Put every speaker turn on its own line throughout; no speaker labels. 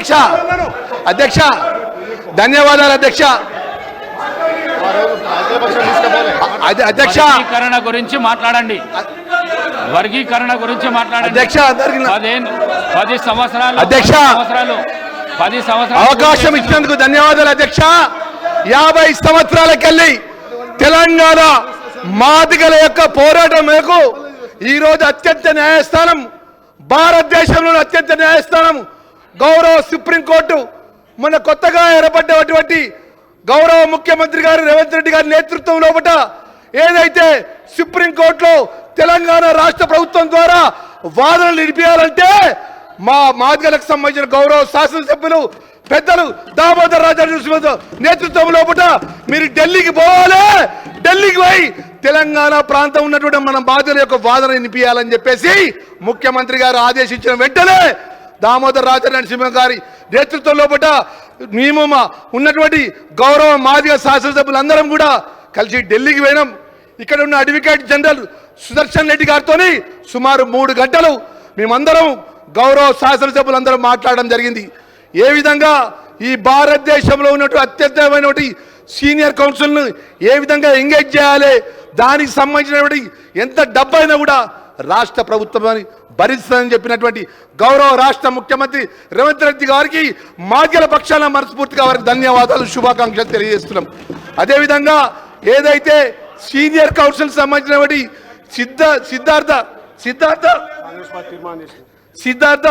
అధ్యక్ష. అధ్యక్ష. ధన్యవాదాలు అధ్యక్ష. అధ్య- అధ్యక్ష.
గురించి మాట్లాడండి. వర్గీకరణ గురించి మాట్లాడండి.
అధ్యక్ష
పది సంవత్సరాలు
అధ్యక్ష!
పది సంవత్సరాలు పది సంవత్సరాలు
అవకాశం ఇచ్చినందుకు ధన్యవాదాలు అధ్యక్ష. యాభై సంవత్సరాలకెళ్ళి తెలంగాణ మాదిగల యొక్క పోరాటం మేరకు ఈ రోజు అత్యంత న్యాయస్థానం భారతదేశంలోని అత్యంత న్యాయస్థానం గౌరవ సుప్రీంకోర్టు మన కొత్తగా ఏర్పడ్డటువంటి గౌరవ ముఖ్యమంత్రి గారు రేవంత్ రెడ్డి గారి నేతృత్వం లోపట ఏదైతే సుప్రీంకోర్టులో తెలంగాణ రాష్ట్ర ప్రభుత్వం ద్వారా వాదనలు నిలిపేయాలంటే మా మాదిగలకు సంబంధించిన గౌరవ శాసనసభ్యులు పెద్దలు దామోదర్ రాజా నేతృత్వం లోపల మీరు ఢిల్లీకి పోవాలి ఢిల్లీకి పోయి తెలంగాణ ప్రాంతం ఉన్నటువంటి మన బాధ్యుల యొక్క వాదన వినిపించాలని చెప్పేసి ముఖ్యమంత్రి గారు ఆదేశించిన వెంటనే దామోదర్ రాజారాయణ నరసింహ గారి నేతృత్వం లోపల మేము మా ఉన్నటువంటి గౌరవ మాదిగ శాసనసభ్యులందరం కూడా కలిసి ఢిల్లీకి పోయినాం. ఇక్కడ ఉన్న అడ్వకేట్ జనరల్ సుదర్శన్ రెడ్డి గారితో సుమారు మూడు గంటలు మేమందరం గౌరవ శాసనసభ్యులందరం మాట్లాడడం జరిగింది. ఏ విధంగా ఈ భారతదేశంలో ఉన్నటువంటి అత్యంతమైనటువంటి సీనియర్ కౌన్సిల్ను ఏ విధంగా ఎంగేజ్ చేయాలి? దానికి సంబంధించినటువంటి ఎంత డబ్బు అయినా కూడా రాష్ట్ర ప్రభుత్వాన్ని భరిస్తుందని చెప్పినటువంటి గౌరవ రాష్ట్ర ముఖ్యమంత్రి రేవంత్ రెడ్డి గారికి మాధ్యల పక్షాన మనస్ఫూర్తిగా వారికి ధన్యవాదాలు శుభాకాంక్షలు తెలియజేస్తున్నాం. అదేవిధంగా ఏదైతే సీనియర్ కౌన్సిల్ సంబంధించినటువంటి సిద్ధ సిద్ధార్థ సిద్ధార్థ? సిద్ధార్థ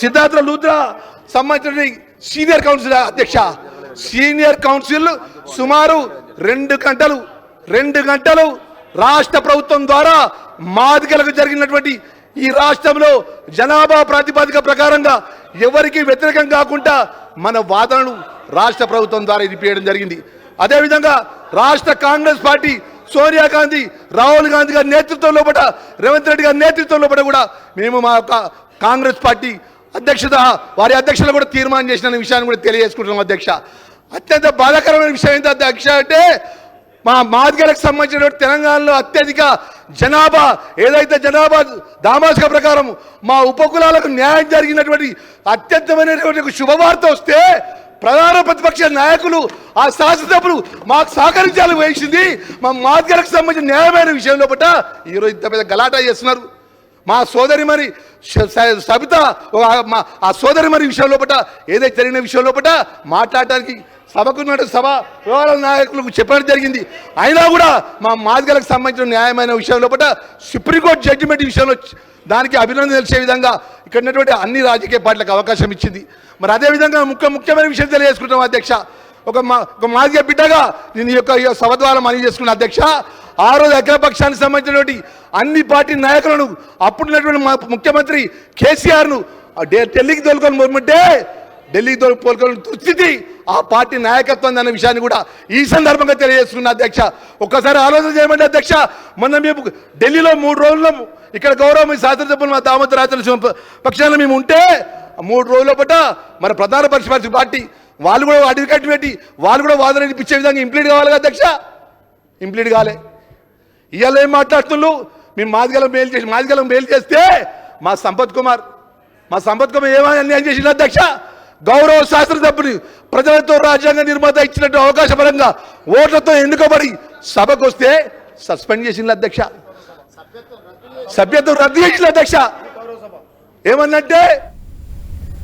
సిద్ధార్థ లూత్రా సంబంధించిన సీనియర్ కౌన్సిల్ అధ్యక్ష. సీనియర్ కౌన్సిల్ సుమారు రెండు గంటలు రెండు గంటలు రాష్ట్ర ప్రభుత్వం ద్వారా మాదికలకు జరిగినటువంటి ఈ రాష్ట్రంలో జనాభా ప్రాతిపదిక ప్రకారంగా ఎవరికి వ్యతిరేకం కాకుండా మన వాదనను రాష్ట్ర ప్రభుత్వం ద్వారా ఇరిపేయడం జరిగింది. అదేవిధంగా రాష్ట్ర కాంగ్రెస్ పార్టీ సోనియా గాంధీ రాహుల్ గాంధీ గారి నేతృత్వంలో పట రేవంత్ రెడ్డి గారి నేతృత్వంలో పట కూడా మేము మా యొక్క కాంగ్రెస్ పార్టీ అధ్యక్షత వారి అధ్యక్షులు కూడా తీర్మానం చేసిన విషయాన్ని కూడా తెలియజేసుకుంటున్నాం అధ్యక్ష. అత్యంత బాధాకరమైన విషయం ఏంటి అధ్యక్ష అంటే మా మాదిగలకు సంబంధించిన తెలంగాణలో అత్యధిక జనాభా ఏదైతే జనాభా దామాసిక ప్రకారం మా ఉపకులాలకు న్యాయం జరిగినటువంటి అత్యంతమైనటువంటి ఒక శుభవార్త వస్తే ప్రధాన ప్రతిపక్ష నాయకులు ఆ శాసనసభ్యులు మాకు సహకరించాలి వేసింది మా మాదిగలకు సంబంధించిన న్యాయమైన విషయంలో పట్ట ఈరోజు ఇంత పెద్ద గలాటా చేస్తున్నారు. మా సోదరి మరి సబిత మా ఆ సోదరి మరి విషయంలో పట్ట ఏదైతే జరిగిన విషయంలో పట్ట మాట్లాడటానికి సభకున్నట్టు సభ వ్యవహారాల నాయకులకు చెప్పడం జరిగింది. అయినా కూడా మా మాదిగలకు సంబంధించిన న్యాయమైన విషయంలో పట్ల సుప్రీంకోర్టు జడ్జిమెంట్ విషయంలో దానికి అభినందన తెలిసే విధంగా ఇక్కడ ఉన్నటువంటి అన్ని రాజకీయ పార్టీలకు అవకాశం ఇచ్చింది. మరి అదేవిధంగా ముఖ్య ముఖ్యమైన విషయం తెలియజేసుకుంటాం అధ్యక్ష. ఒక మా ఒక మాదిగ బిడ్డగా నేను ఈ యొక్క సభ ద్వారా మనవి చేసుకున్న అధ్యక్ష. ఆ రోజు అఖిలపక్షానికి సంబంధించినటువంటి అన్ని పార్టీ నాయకులను అప్పుడున్నటువంటి మా ముఖ్యమంత్రి కేసీఆర్ను ఢిల్లీకి తోలుకొని పోమంటే ఢిల్లీకి తోలు పోలుకొని దుస్థితి ఆ పార్టీ నాయకత్వం అన్న విషయాన్ని కూడా ఈ సందర్భంగా తెలియజేస్తున్న అధ్యక్ష. ఒక్కసారి ఆలోచన చేయమంటే అధ్యక్ష. మొన్న మేము ఢిల్లీలో మూడు రోజుల్లో ఇక్కడ గౌరవ మీ శాసనసభ్యులు మా దామోదర రాజన పక్షాన మేము ఉంటే మూడు రోజుల పట్ట మన ప్రధాన పరిషత్ పార్టీ వాళ్ళు కూడా అడ్వకేట్ పెట్టి వాళ్ళు కూడా వాదన వినిపించే విధంగా ఇంప్లీట్ కావాలి కదా అధ్యక్ష? ఇంప్లీట్ కాలే. ఇవాళ ఏం మాట్లాడుతున్నారు మేము మాదిగలం మేలు చేసి మాదిగలం మేలు చేస్తే మా సంపత్ కుమార్ మా సంపత్ కుమార్ ఏమని అన్యాయం చేసిన అధ్యక్ష? గౌరవ శాస్త్రసభ్యుని ప్రజలతో రాజ్యాంగ నిర్మాత ఇచ్చినట్టు అవకాశపరంగా ఓట్లతో ఎన్నుకోబడి సభకు వస్తే సస్పెండ్ చేసింది అధ్యక్ష. సభ్యత్వం రద్దు చేసిన అధ్యక్ష. ఏమన్నంటే